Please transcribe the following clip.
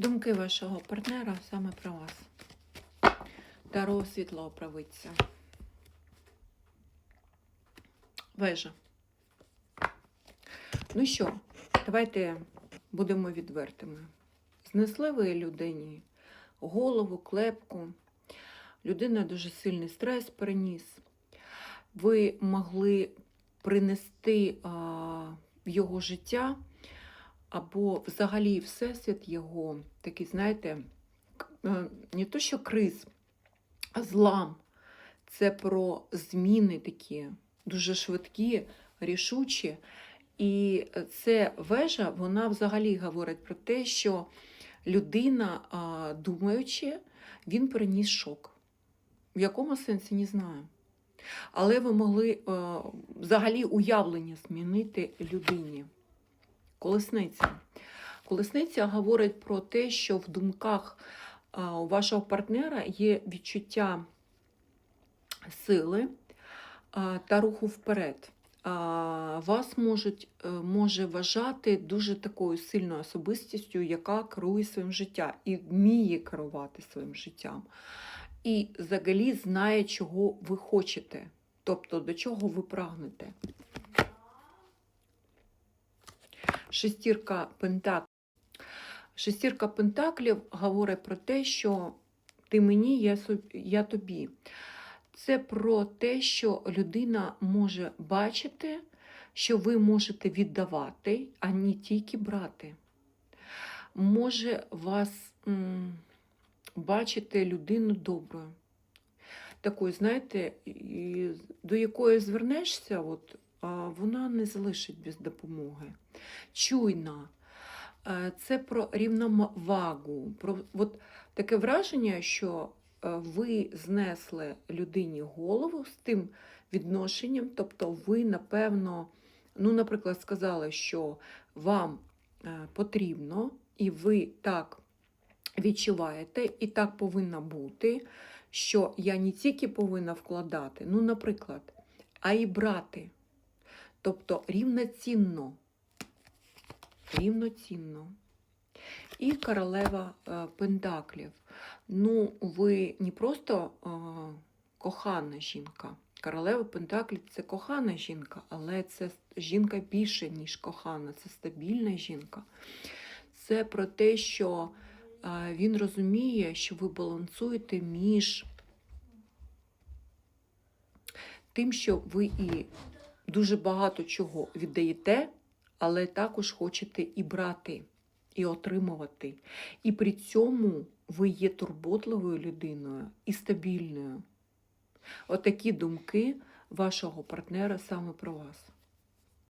Думки вашого партнера саме про вас. Таро світлого правиця. Вежа. Ну що, давайте будемо відвертими. Знесли ви людині голову, клепку. Людина дуже сильний стрес переніс. Ви могли принести в його життя або взагалі всесвіт його, такий, знаєте, е, не то що криз, а злам. Це про зміни такі, дуже швидкі, рішучі. І це вежа, вона взагалі говорить про те, що людина, думаючи, він переніс шок. В якому сенсі не знаю. Але ви могли е, взагалі уявлення змінити людині. Колесниця. Колесниця говорить про те, що в думках у вашого партнера є відчуття сили та руху вперед. Вас можуть, е, може вважати дуже такою сильною особистістю, яка керує своїм життям і вміє керувати своїм життям. І взагалі знає, чого ви хочете, тобто до чого ви прагнете. Шестірка пентаклів. Шестірка пентаклів говорить про те, що ти мені, я, я тобі. Це про те, що людина може бачити, що ви можете віддавати, а не тільки брати. Може вас м, бачити людину доброю. Такою, знаєте, до якої звернешся, от, вона не залишить без допомоги. Чуйна. Е, Це про рівновагу. Про от таке враження, що е, ви знесли людині голову з тим відношенням, тобто ви, напевно, ну, наприклад, сказали, що вам е, потрібно, і ви так відчуваєте, і так повинно бути, що я не тільки повинна вкладати, ну, наприклад, а й брати. Тобто рівноцінно. Рівноцінно. І королева е, Пентаклів. Ну, ви не просто е, кохана жінка. Королева Пентаклів це кохана жінка, але це жінка більше, ніж кохана, це стабільна жінка. Це про те, що е, він розуміє, що ви балансуєте між тим, що ви і дуже багато чого віддаєте, але також хочете і брати, і отримувати. І при цьому ви є турботливою людиною і стабільною. Отакі думки вашого партнера саме про вас.